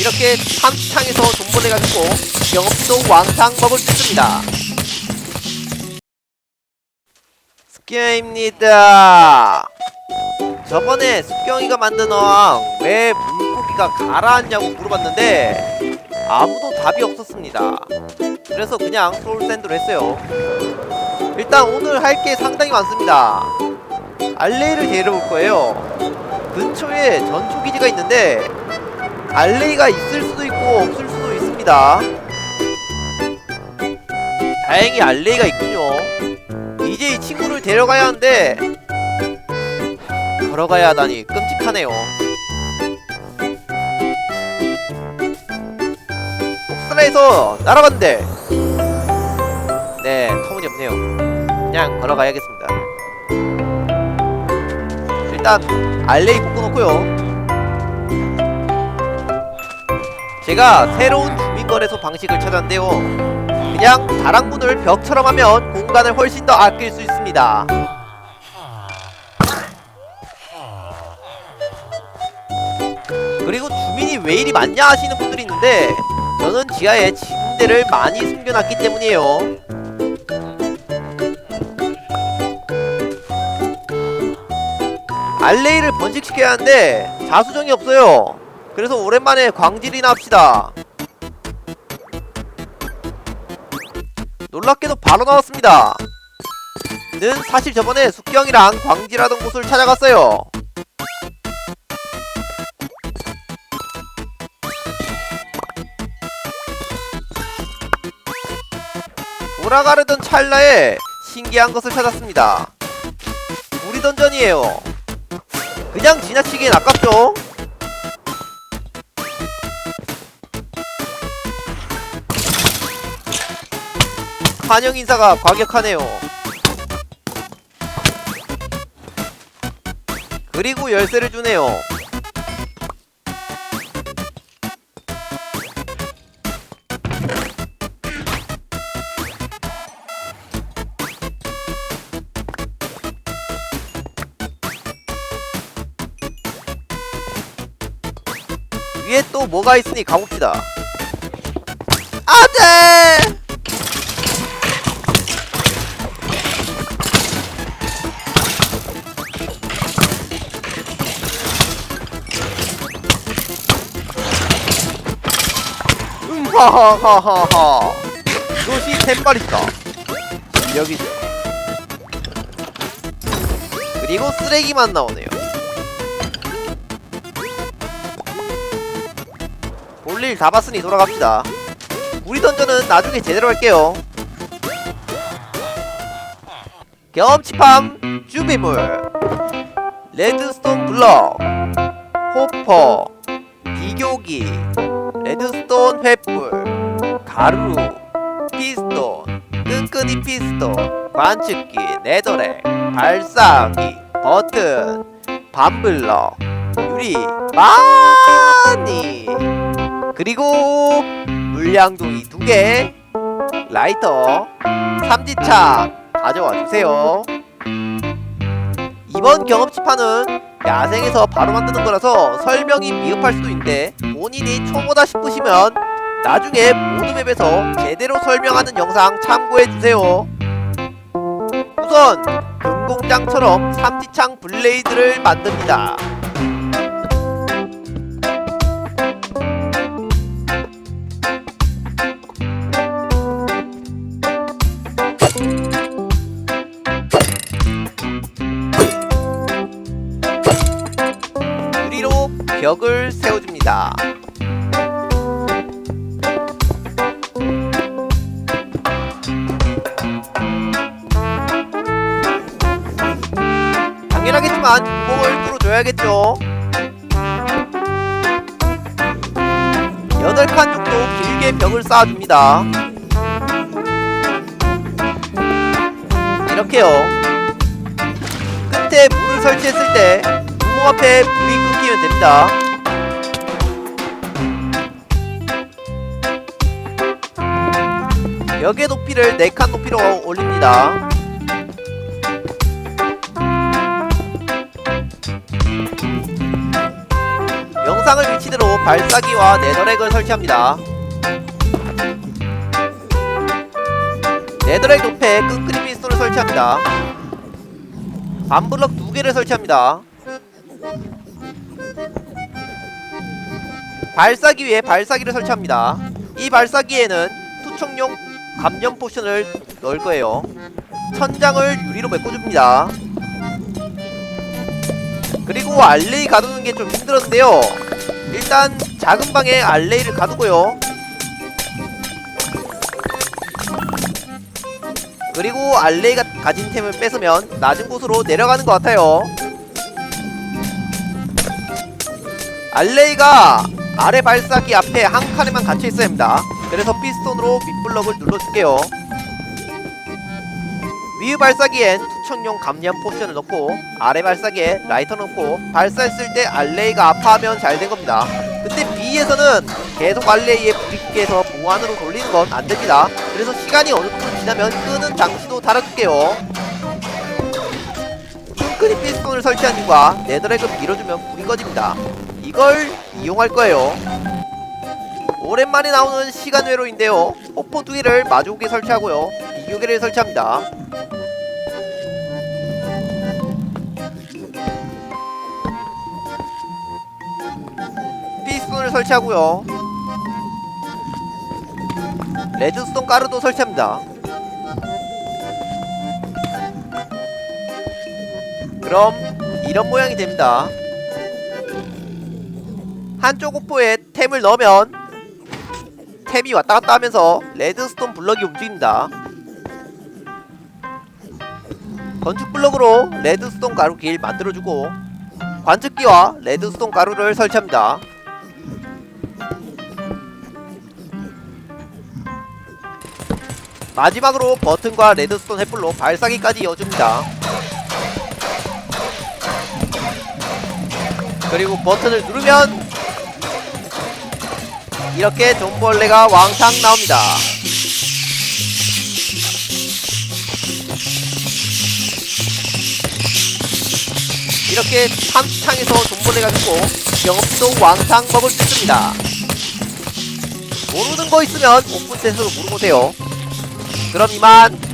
이렇게 삼창에서 돈 보내가지고 경험치도 왕창 먹을 수 있습니다. 스키입니다. 저번에 숙경이가 만든 어항 왜 물고기가 가라앉냐고 물어봤는데 아무도 답이 없었습니다. 그래서 그냥 솔샌드로 했어요. 일단 오늘 할 게 상당히 많습니다. 알레이를 데려올 거예요. 근처에 전초기지가 있는데 알레이가 있을 수도 있고 없을 수도 있습니다. 다행히 알레이가 있군요. 이제 이 친구를 데려가야 하는데 걸어가야 하다니 끔찍하네요. 옥스라에서 날아갔는데 네 터무니없네요. 그냥 걸어가야겠습니다. 일단 알레이 묶어놓고요. 제가 새로운 주민거래소 방식을 찾았는데요. 그냥 다락문을 벽처럼 하면 공간을 훨씬 더 아낄 수 있습니다. 그리고 주민이 왜 이리 많냐 하시는 분들이 있는데 저는 지하에 침대를 많이 숨겨놨기 때문이에요. 알레이를 번식시켜야 하는데 자수정이 없어요. 그래서 오랜만에 광질이나 합시다. 놀랍게도 바로 나왔습니다. 는 사실 저번에 숙경이랑 광질하던 곳을 찾아갔어요. 돌아가려던 찰나에 신기한 것을 찾았습니다. 우리 던전이에요. 그냥 지나치기엔 아깝죠? 환영 인사가 과격하네요. 그리고 열쇠를 주네요. 위에 또 뭐가 있으니 가봅시다. 안 돼! 하하하하하. 이것이 템발이다. 여기죠. 그리고 쓰레기만 나오네요. 볼일 다 봤으니 돌아갑시다. 우리 던전은 나중에 제대로 할게요. 경험치팜 준비물 레드스톤 블럭 호퍼 비교기 레드스톤 횃불 가루 피스톤 끈끈이 피스톤 관측기 네더렉 발사기 버튼 반블럭 유리 많이 그리고 물량동이 두 개, 라이터, 삼지차 가져와 주세요. 이번 경험치판은 야생에서 바로 만드는 거라서 설명이 미흡할 수도 있는데 본인이 초보다 싶으시면 나중에 모드 맵에서 제대로 설명하는 영상 참고해 주세요. 우선 금공장처럼 삼지창 블레이드를 만듭니다. 벽을 세워줍니다. 당연하겠지만 구멍을 뚫어줘야겠죠. 여덟 칸 정도 길게 벽을 쌓아줍니다. 이렇게요. 끝에 물을 설치했을 때 구멍 앞에 불이 끊기면 됩니다. 벽의 높이를 4칸 높이로 올립니다. 영상 영상을 위치대로 발사기와 네더렉을 설치합니다. 네더렉 높에 끈끈이 피스톤을 설치합니다. 반블럭 두 개를 설치합니다. 발사기 위에 발사기를 설치합니다. 이 발사기에는 투척용 감염 포션을 넣을 거예요. 천장을 유리로 메꿔줍니다. 그리고 알레이 가두는 게 좀 힘들었는데요. 일단 작은 방에 알레이를 가두고요. 그리고 알레이가 가진 템을 뺏으면 낮은 곳으로 내려가는 것 같아요. 알레이가 아래 발사기 앞에 한 칸에만 갇혀 있어야 합니다. 그래서 피스톤으로 밑블럭을 눌러줄게요. 위 발사기엔 투척용 감염 포션을 넣고 아래 발사기에 라이터 넣고 발사했을 때 알레이가 아파하면 잘 된 겁니다. 근데 B에서는 계속 알레이에 불이 서 보안으로 돌리는 건 안 됩니다. 그래서 시간이 어느 정도 지나면 끄는 장치도 달아줄게요. 끈끈이 피스톤을 설치한 이유가 네더렉을 밀어주면 불이 꺼집니다. 이걸 이용할 거예요. 오랜만에 나오는 시간 회로인데요. 호포 두 개를 마주오게 설치하고요. 비교계를 설치합니다. 피스톤을 설치하고요. 레드스톤 가루도 설치합니다. 그럼 이런 모양이 됩니다. 한쪽 오포에 템을 넣으면 템이 왔다 갔다 하면서 레드스톤 블럭이 움직입니다. 건축 블럭으로 레드스톤 가루 길 만들어주고 관측기와 레드스톤 가루를 설치합니다. 마지막으로 버튼과 레드스톤 햇불로 발사기까지 이어줍니다. 그리고 버튼을 누르면 이렇게 존벌레가 왕창 나옵니다. 이렇게 한창에서 존벌레가 죽고 경험도 왕창 먹을 수 있습니다. 모르는 거 있으면 오픈테스트로 물어보세요. 그럼 이만